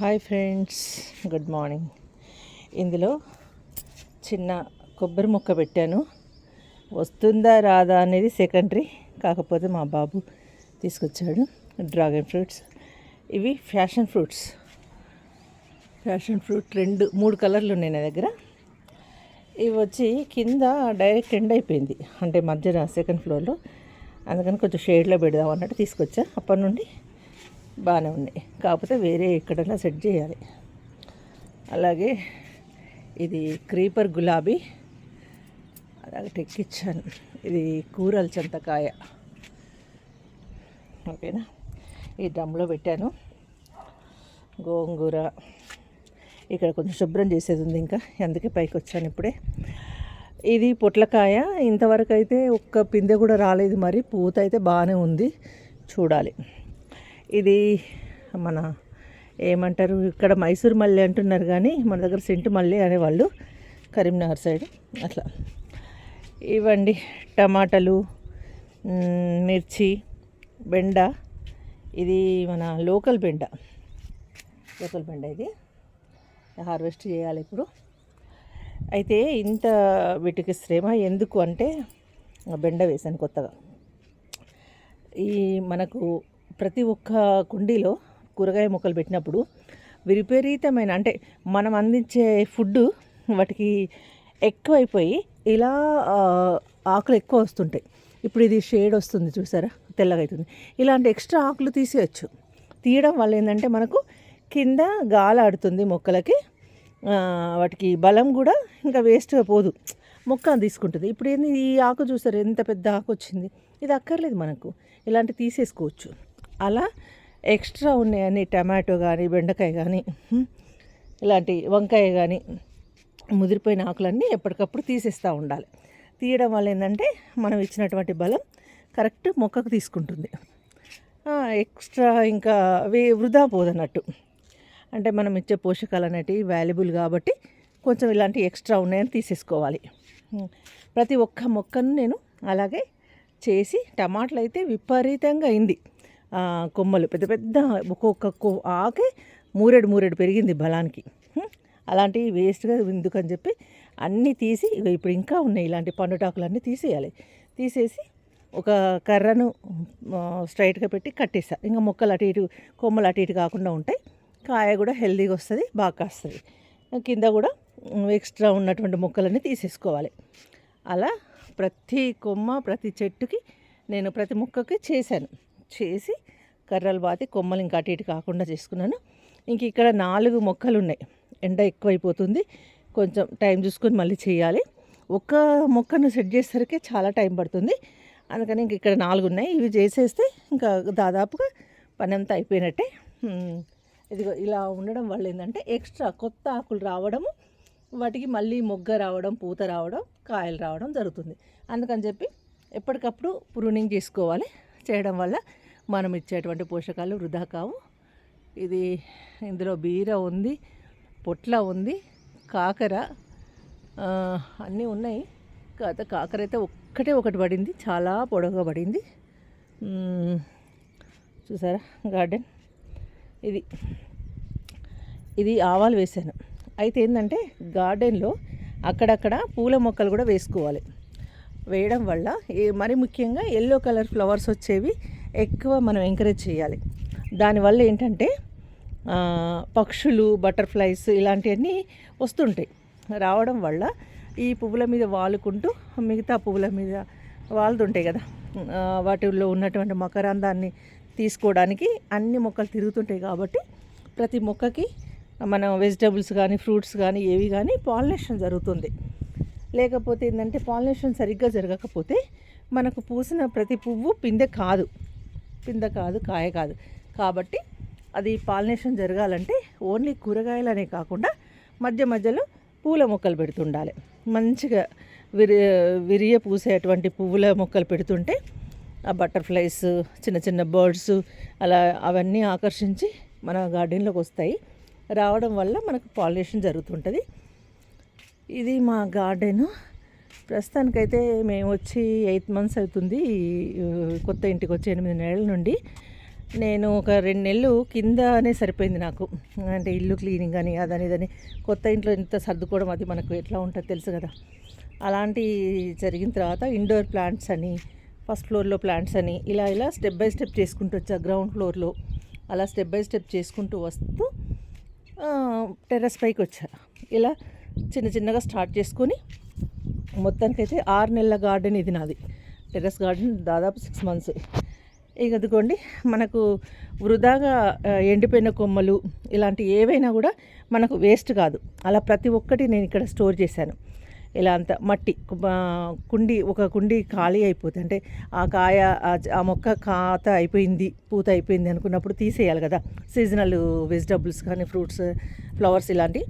Hi friends good morning. ఇందులో చిన్న కొబ్బరి మొక్క పెట్టాను. వస్తుందా రాదా అనేది సెకండరీ కాకపోతే మా బాబు తీసుకొచ్చాడు. Dragon fruits. ఇవి ఫ్యాషన్ ఫ్రూట్స్. ఫ్యాషన్ ఫ్రూట్ రెండు మూడు కలర్లు ఉన్నాయి నా దగ్గర. ఇవి వచ్చి కింద డైరెక్ట్ ఎండ్ అయిపోయింది. అంటే మధ్యన సెకండ్ ఫ్లోర్లో. అందుకని కొంచెం షేడ్లో పెడదాం అన్నట్టు తీసుకొచ్చా. అప్పటి నుండి బాగానే ఉన్నాయి. కాకపోతే వేరే ఎక్కడైనా సెట్ చేయాలి. అలాగే ఇది క్రీపర్ గులాబీ. అలాగే టెక్కిచ్చాను. ఇది కూరల చింతకాయ. ఓకేనా? ఈ డ్రమ్లో పెట్టాను. గోంగూర. ఇక్కడ కొంచెం శుభ్రం చేసేది ఉంది ఇంకా. అందుకే పైకి వచ్చాను ఇప్పుడే. ఇది పొట్లకాయ. ఇంతవరకు అయితే ఒక్క పిందె కూడా రాలేదు. మరి పూత అయితే బాగానే ఉంది. చూడాలి. ఇది మన ఏమంటారు? ఇక్కడ మైసూర్ మల్లె అంటున్నారు కానీ మన దగ్గర సెంటు మల్లె అనేవాళ్ళు కరీంనగర్ సైడ్. అట్లా. ఇవ్వండి. టమాటాలు మిర్చి బెండ. ఇది మన లోకల్ బెండ. లోకల్ బెండ ఇది. హార్వెస్ట్ చేయాలి ఇప్పుడు. అయితే ఇంత వీటికి శ్రమ ఎందుకు అంటే బెండ వేసాను కొత్తగా. ఈ మనకు ప్రతి ఒక్క కుండీలో కూరగాయ మొక్కలు పెట్టినప్పుడు విపరీతమైన అంటే మనం అందించే ఫుడ్ వాటికి ఎక్కువైపోయి ఇలా ఆకులు ఎక్కువ వస్తుంటాయి. ఇప్పుడు ఇది షేడ్ వస్తుంది చూసారా? తెల్లగా అవుతుంది ఇలాంటి ఎక్స్ట్రా ఆకులు తీసేయచ్చు. తీయడం వల్ల ఏంటంటే మనకు కింద గాలి ఆడుతుంది మొక్కలకి వాటికి బలం కూడా ఇంకా వేస్ట్గా పోదు. మొక్క తీసుకుంటుంది. ఇప్పుడు ఏంది ఈ ఆకు చూసారు? ఎంత పెద్ద ఆకు వచ్చింది. ఇది అక్కర్లేదు మనకు. ఇలాంటి తీసేసుకోవచ్చు. అలా ఎక్స్ట్రా ఉన్నాయని టమాటో కానీ బెండకాయ కానీ ఇలాంటి వంకాయ కానీ ముదిరిపోయిన ఆకులన్నీ ఎప్పటికప్పుడు తీసేస్తూ ఉండాలి. తీయడం వల్ల ఏంటంటే మనం ఇచ్చినటువంటి బలం కరెక్ట్ మొక్కకు తీసుకుంటుంది. ఎక్స్ట్రా ఇంకా వే వృధా పోదన్నట్టు. అంటే మనం ఇచ్చే పోషకాలు అనేటివి వాల్యుబుల్ కాబట్టి కొంచెం ఇలాంటి ఎక్స్ట్రా ఉన్నాయని తీసేసుకోవాలి. ప్రతి ఒక్క మొక్కను నేను అలాగే చేసి టమాటాలు అయితే విపరీతంగా అయింది. కొమ్మలు పెద్ద పెద్ద ఒక్కొక్క కొ- ఆకే మూరెడు మూరెడు పెరిగింది బలానికి. అలాంటివి వేస్ట్గా ఎందుకని చెప్పి అన్నీ తీసి ఇప్పుడు ఇంకా ఉన్నాయి ఇలాంటి పండుటాకులు అన్నీ తీసేయాలి. తీసేసి ఒక కర్రను స్ట్రైట్గా పెట్టి కట్టేస్తా. ఇంకా మొక్కలు అటు ఇటు కొమ్మలు అటు ఇటు కాకుండా ఉంటాయి. కాయ కూడా హెల్దీగా వస్తుంది బాగా కాస్తుంది. కింద కూడా ఎక్స్ట్రా ఉన్నటువంటి మొక్కలన్నీ తీసేసుకోవాలి. అలా ప్రతి కొమ్మ ప్రతి చెట్టుకి నేను ప్రతి మొక్కకి చేశాను. చేసి కర్రలు బాతి కొమ్మలు ఇంకా అటు ఇటు కాకుండా చేసుకున్నాను. ఇంక ఇక్కడ నాలుగు మొక్కలు ఉన్నాయి. ఎండ ఎక్కువైపోతుంది. కొంచెం టైం చూసుకొని మళ్ళీ చేయాలి. ఒక్క మొక్కను సెట్ చేసేసరికి చాలా టైం పడుతుంది. అందుకని ఇంక ఇక్కడ నాలుగు ఉన్నాయి. ఇవి చేసేస్తే ఇంకా దాదాపుగా పని అంతా అయిపోయినట్టే. ఇదిగో ఇలా ఉండడం వల్ల ఏంటంటే ఎక్స్ట్రా కొత్త ఆకులు రావడము వాటికి మళ్ళీ మొగ్గ రావడం పూత రావడం కాయలు రావడం జరుగుతుంది. అందుకని చెప్పి ఎప్పటికప్పుడు ప్రూనింగ్ చేసుకోవాలి. చేయడం వల్ల మనం ఇచ్చేటువంటి పోషకాలు వృధా కావు. ఇది ఇందులో బీర ఉంది పొట్ల ఉంది కాకర అన్నీ ఉన్నాయి. కాకపోతే కాకర అయితే ఒక్కటే ఒకటి పడింది చాలా పొడవుగా పడింది. చూసారా గార్డెన్? ఇది ఇది ఆవాలు వేసాను. అయితే ఏంటంటే గార్డెన్లో అక్కడక్కడ పూల మొక్కలు కూడా వేసుకోవాలి. వేయడం వల్ల మరి ముఖ్యంగా ఎల్లో కలర్ ఫ్లవర్స్ వచ్చేవి ఎక్కువ మనం ఎంకరేజ్ చేయాలి. దానివల్ల ఏంటంటే పక్షులు బటర్ఫ్లైస్ ఇలాంటివన్నీ వస్తుంటాయి. రావడం వల్ల ఈ పువ్వుల మీద వాలుకుంటూ మిగతా పువ్వుల మీద వాలుతుంటాయి కదా. వాటిల్లో ఉన్నటువంటి మకరందాన్ని తీసుకోవడానికి అన్ని మొక్కలు తిరుగుతుంటాయి కాబట్టి ప్రతి మొక్కకి మనం వెజిటబుల్స్ కానీ ఫ్రూట్స్ కానీ ఏవి కానీ పాలినేషన్ జరుగుతుంది. లేకపోతే ఏంటంటే పాలినేషన్ సరిగ్గా జరగకపోతే మనకు పూసిన ప్రతి పువ్వు పిందె కాదు. పిందె కాదు కాయ కాదు. కాబట్టి అది పాలినేషన్ జరగాలంటే ఓన్లీ కూరగాయలనే కాకుండా మధ్య మధ్యలో పూల మొక్కలు పెడుతుండాలి. మంచిగా విరి విరియ పూసేటువంటి పువ్వుల మొక్కలు పెడుతుంటే ఆ బటర్ఫ్లైస్ చిన్న చిన్న బర్డ్స్ అలా అవన్నీ ఆకర్షించి మన గార్డెన్లోకి వస్తాయి. రావడం వల్ల మనకు పాలినేషన్ జరుగుతుంటుంది. ఇది మా గార్డెను. ప్రస్తుతానికైతే మేము వచ్చి ఎయిత్ మంత్స్ అవుతుంది కొత్త ఇంటికి వచ్చి ఎనిమిది నెలల నుండి. నేను ఒక రెండు నెలలు కిందనే సరిపోయింది నాకు. అంటే ఇల్లు క్లీనింగ్ అని అదని ఇదని. కొత్త ఇంట్లో ఇంత సర్దుకోవడం అది మనకు ఎట్లా ఉంటుందో తెలుసు కదా. అలాంటి జరిగిన తర్వాత ఇండోర్ ప్లాంట్స్ అని ఫస్ట్ ఫ్లోర్లో ప్లాంట్స్ అని ఇలా ఇలా స్టెప్ బై స్టెప్ చేసుకుంటూ వచ్చా గ్రౌండ్ ఫ్లోర్లో. అలా స్టెప్ బై స్టెప్ చేసుకుంటూ వస్తూ టెర్రస్ పైకి వచ్చా. ఇలా చిన్న చిన్నగా స్టార్ట్ చేసుకొని మొత్తానికైతే ఆరు నెలల గార్డెన్ ఇది నాది. టెర్రస్ గార్డెన్ దాదాపు సిక్స్ మంత్స్ ఇక అదిగోండి మనకు వృధాగా ఎండిపోయిన కొమ్మలు ఇలాంటి ఏవైనా కూడా మనకు వేస్ట్ కాదు. అలా ప్రతి ఒక్కటి నేను ఇక్కడ స్టోర్ చేశాను. ఇలా అంత మట్టి కుండీ కుండి ఒక కుండి ఖాళీ అయిపోతుంది అంటే ఆ కాయ ఆ- ఆ మొక్క కాత అయిపోయింది పూత అయిపోయింది అనుకున్నప్పుడు తీసేయాలి కదా. సీజనల్ వెజిటబుల్స్ కానీ ఫ్రూట్స్ ఫ్లవర్స్ ఇలాంటివి.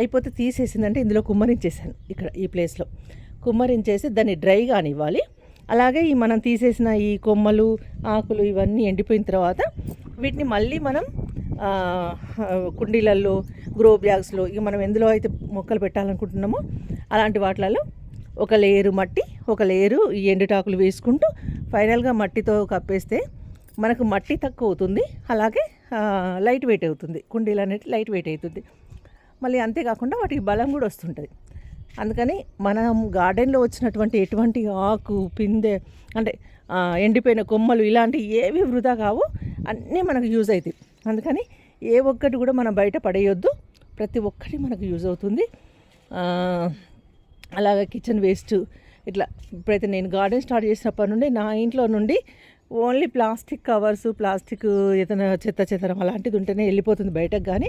అయిపోతే తీసేసిందంటే ఇందులో కుమ్మరించేసాను ఇక్కడ ఈ ప్లేస్లో. కుమ్మరించేసి దాన్ని డ్రై కానివ్వాలి అలాగే ఈ మనం తీసేసిన ఈ కొమ్మలు ఆకులు ఇవన్నీ ఎండిపోయిన తర్వాత వీటిని మళ్ళీ మనం కుండీలల్లో గ్రో బ్యాగ్స్లో ఇక మనం ఎందులో అయితే మొక్కలు పెట్టాలనుకుంటున్నామో అలాంటి వాటిలలో ఒక లేయరు మట్టి ఒక లేయరు ఈ ఎండుటాకులు వేసుకుంటూ ఫైనల్గా మట్టితో కప్పేస్తే మనకు మట్టి తక్కువ అవుతుంది. అలాగే లైట్ వెయిట్ అవుతుంది. కుండీలు అనేది లైట్ వెయిట్ అవుతుంది. మళ్ళీ అంతేకాకుండా వాటికి బలం కూడా వస్తుంటుంది. అందుకని మనం గార్డెన్లో వచ్చినటువంటి ఎటువంటి ఆకు పిందె అంటే ఎండిపోయిన కొమ్మలు ఇలాంటివి ఏవి వృధా కావు. అన్నీ మనకు యూజ్ అవుతాయి అందుకని ఏ ఒక్కటి కూడా మనం బయట పడేయొద్దు. ప్రతి ఒక్కటి మనకు యూజ్ అవుతుంది. అలాగే కిచెన్ వేస్ట్ ఇట్లా ఇప్పుడైతే నేను గార్డెన్ స్టార్ట్ చేసినప్పటి నుండి నా ఇంట్లో నుండి ఓన్లీ ప్లాస్టిక్ కవర్స్ ప్లాస్టిక్ ఏదైనా చెత్త చెత్తరం అలాంటిది ఉంటేనే వెళ్ళిపోతుంది బయటకు కానీ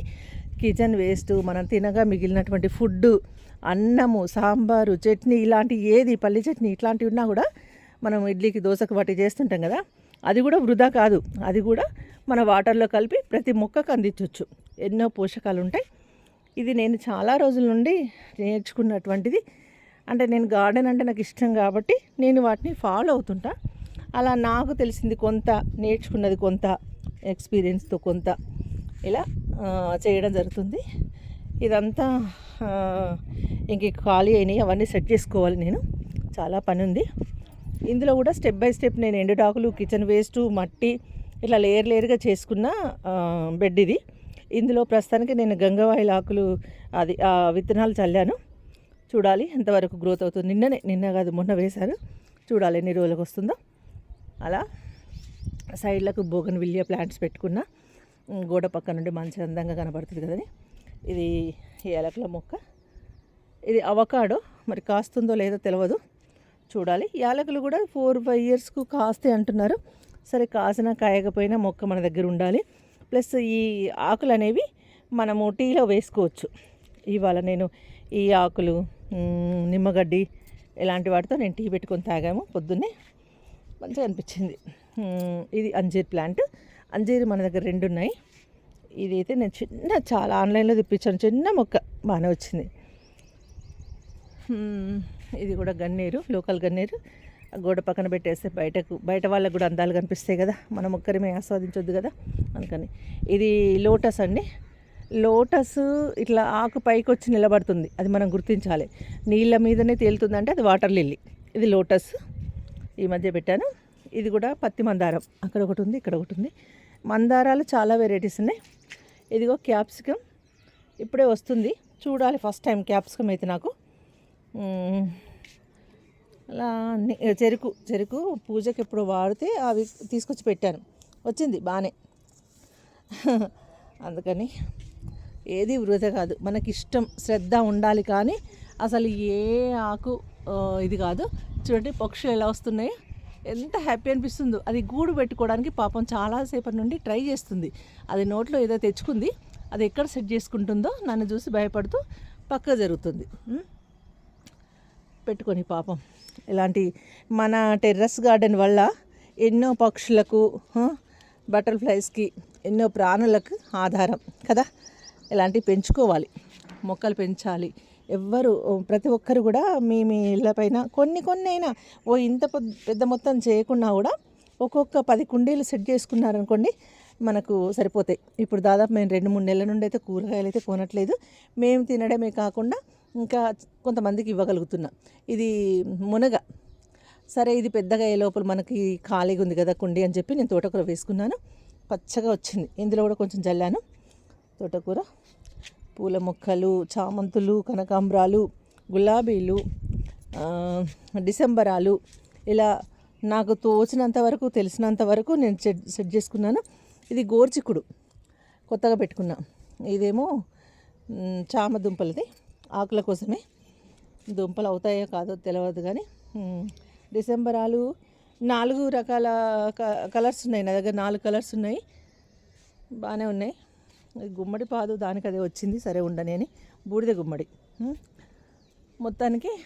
కిచెన్ వేస్ట్ మనం తినగా మిగిలినటువంటి ఫుడ్ అన్నము సాంబారు చట్నీ ఇలాంటి ఏది పల్లి చట్నీ ఇట్లాంటివి ఉన్నా కూడా మనం ఇడ్లీకి దోశకు వాటి చేస్తుంటాం కదా అది కూడా వృధా కాదు. అది కూడా మన వాటర్లో కలిపి ప్రతి మొక్కకు అందించవచ్చు ఎన్నో పోషకాలు ఉంటాయి. ఇది నేను చాలా రోజుల నుండి నేర్చుకున్నటువంటిది. అంటే నేను గార్డెన్ అంటే నాకు ఇష్టం కాబట్టి నేను వాటిని ఫాలో అవుతుంటా. అలా నాకు తెలిసింది కొంత నేర్చుకున్నది కొంత ఎక్స్పీరియన్స్తో కొంత. ఇలా చేయడం జరుగుతుంది. ఇదంతా ఇంక ఖాళీ అయినాయి. అవన్నీ సెట్ చేసుకోవాలి నేను. చాలా పని ఉంది. ఇందులో కూడా స్టెప్ బై స్టెప్ నేను ఎండుటాకులు కిచెన్ వేస్ట్ మట్టి ఇట్లా లేయర్ లేయర్గా చేసుకున్న బెడ్ ఇది. ఇందులో ప్రస్తుతానికి నేను గంగవాయిల ఆకులు అది విత్తనాలు చల్లాను. చూడాలి ఎంతవరకు గ్రోత్ అవుతుంది. నిన్ననే నిన్న కాదు మొన్న వేశాను చూడాలి ఎన్ని రోజులకు వస్తుందో. అలా సైడ్లకు బోగన్ విలియా ప్లాంట్స్ పెట్టుకున్న. గోడ పక్క నుండి మంచి అందంగా కనబడుతుంది కదా ఇది ఏలకల మొక్క. ఇది అవకాడో మరి కాస్తుందో లేదో తెలియదు చూడాలి. యాలకులు కూడా ఫోర్ ఫైవ్ ఇయర్స్కు కాస్తే అంటున్నారు. సరే కాసిన కాయకపోయినా మొక్క మన దగ్గర ఉండాలి. ప్లస్ ఈ ఆకులు అనేవి మనము టీలో వేసుకోవచ్చు. ఇవాళ నేను ఈ ఆకులు నిమ్మగడ్డి ఇలాంటి వాటితో నేను టీ పెట్టుకొని తాగాము. పొద్దున్నే మంచిగా అనిపించింది. ఇది అంజీర్ ప్లాంట్. అంజీర్ మన దగ్గర రెండు ఉన్నాయి ఇది అయితే నేను చిన్న చాలా ఆన్లైన్లో తెప్పించాను. చిన్న మొక్క బాగానే వచ్చింది. ఇది కూడా గన్నేరు లోకల్ గన్నేరు. ఆ గోడ పక్కన పెట్టేస్తే బయటకు బయట వాళ్ళకు కూడా అందాలు కనిపిస్తాయి కదా. మనం ఒక్కరిమే ఆస్వాదించొద్దు కదా అందుకని. ఇది లోటస్ అండి. లోటస్ ఇట్లా ఆకు పైకి వచ్చి నిలబడుతుంది. అది మనం గుర్తించాలి. నీళ్ళ మీదనే తేలుతుందంటే అది వాటర్ లిల్లీ. ఇది లోటస్. ఈ మధ్య పెట్టాను. ఇది కూడా పత్తి మందారం. అక్కడ ఒకటి ఉంది ఇక్కడ ఒకటి ఉంది. మందారాలు చాలా వెరైటీస్ ఉన్నాయి. ఇదిగో క్యాప్సికమ్ ఇప్పుడే వస్తుంది. చూడాలి ఫస్ట్ టైం క్యాప్సికమ్ అయితే నాకు. అలా చెరుకు చెరుకు పూజకి ఎప్పుడు వాడితే అవి తీసుకొచ్చి పెట్టాను. వచ్చింది బాగానే అందుకని ఏది వృధా కాదు. మనకి ఇష్టం శ్రద్ధ ఉండాలి కానీ అసలు ఏ ఆకు ఇది కాదు. చూడండి పక్షులు ఎలా వస్తున్నాయో. ఎంత హ్యాపీ అనిపిస్తుందో. అది గూడు పెట్టుకోవడానికి పాపం చాలాసేపటి నుండి ట్రై చేస్తుంది. అది నోట్లో ఏదో తెచ్చుకుంది అది ఎక్కడ సెట్ చేసుకుంటుందో నన్ను చూసి భయపడుతూ పక్క జరుగుతుంది. పెట్టుకొని పాపం. ఇలాంటి మన టెర్రస్ గార్డెన్ వల్ల ఎన్నో పక్షులకు బటర్ఫ్లైస్కి ఎన్నో ప్రాణులకు ఆధారం కదా. ఇలాంటివి పెంచుకోవాలి. మొక్కలు పెంచాలి. ఎవ్వరు ప్రతి ఒక్కరు కూడా మీ మీ ఇళ్ళపైన కొన్ని కొన్ని అయినా ఓ ఇంత పెద్ద- పెద్ద మొత్తం చేయకున్నా కూడా ఒక్కొక్క పది కుండీలు సెట్ చేసుకున్నారనుకోండి మనకు సరిపోతాయి. ఇప్పుడు దాదాపు మేము రెండు మూడు నెలల నుండి అయితే కూరగాయలు అయితే కొనట్లేదు. మేము తినడమే కాకుండా ఇంకా కొంతమందికి ఇవ్వగలుగుతున్నాం. ఇది మునగ. సరే ఇది పెద్దగా అయ్యే లోపల మనకి ఖాళీగా ఉంది కదా కుండి అని చెప్పి నేను తోటకూర వేసుకున్నాను. పచ్చగా వచ్చింది. ఇందులో కూడా కొంచెం చల్లాను తోటకూర. పూల మొక్కలు చామంతులు కనకాంబరాలు గులాబీలు డిసెంబరాలు ఇలా నాకు తోచినంత వరకు తెలిసినంత వరకు నేను సెట్ సెట్ చేసుకున్నాను. ఇది గోర్చిక్కుడు కొత్తగా పెట్టుకున్నా. ఇదేమో చామ దుంపలది. ఆకుల కోసమే. దుంపలు అవుతాయో కాదో తెలియదు కానీ డిసెంబరాలు నాలుగు రకాల క- కలర్స్ ఉన్నాయి నా దగ్గర. నాలుగు కలర్స్ ఉన్నాయి. బాగానే ఉన్నాయి. గుమ్మడి పాదు దానికి అదే వచ్చింది సరే ఉండనేని అని. బూడిద గుమ్మడి. మొత్తానికి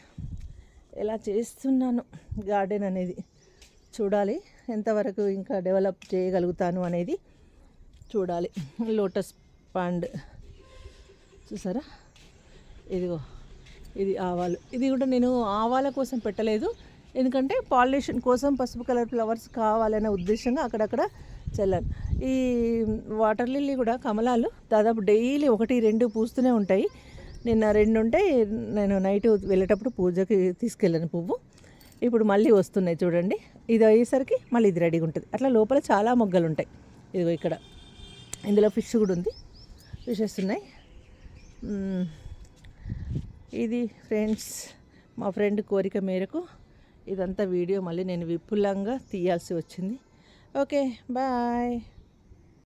ఎలా చేస్తున్నాను గార్డెన్ అనేది. చూడాలి ఎంతవరకు ఇంకా డెవలప్ చేయగలుగుతాను అనేది చూడాలి. Lotus pond. చూసారా? ఇదిగో ఇది ఆవాలు. ఇది కూడా నేను ఆవాల కోసం పెట్టలేదు. ఎందుకంటే పాలినేషన్ కోసం పసుపు కలర్ ఫ్లవర్స్ కావాలనే ఉద్దేశంగా అక్కడక్కడ చల్లాను. ఈ వాటర్ లిల్లీ కూడా కమలాలు దాదాపు డైలీ ఒకటి రెండు పూస్తూనే ఉంటాయి. నిన్న రెండు ఉంటే నేను నైట్ వెళ్ళేటప్పుడు పూజకి తీసుకెళ్ళాను పువ్వు. ఇప్పుడు మళ్ళీ వస్తున్నాయి చూడండి. ఇది అయ్యేసరికి మళ్ళీ ఇది రెడీగా ఉంటుంది. అట్లా లోపల చాలా మొగ్గలు ఉంటాయి. ఇదిగో ఇక్కడ. ఇందులో ఫిష్ కూడా ఉంది. ఫిషెస్ ఉన్నాయి ఇది ఫ్రెండ్స్ మా ఫ్రెండ్ కోరిక మేరకు ఇదంతా వీడియో మళ్ళీ నేను విపులంగా తీయాల్సి వచ్చింది. Okay bye.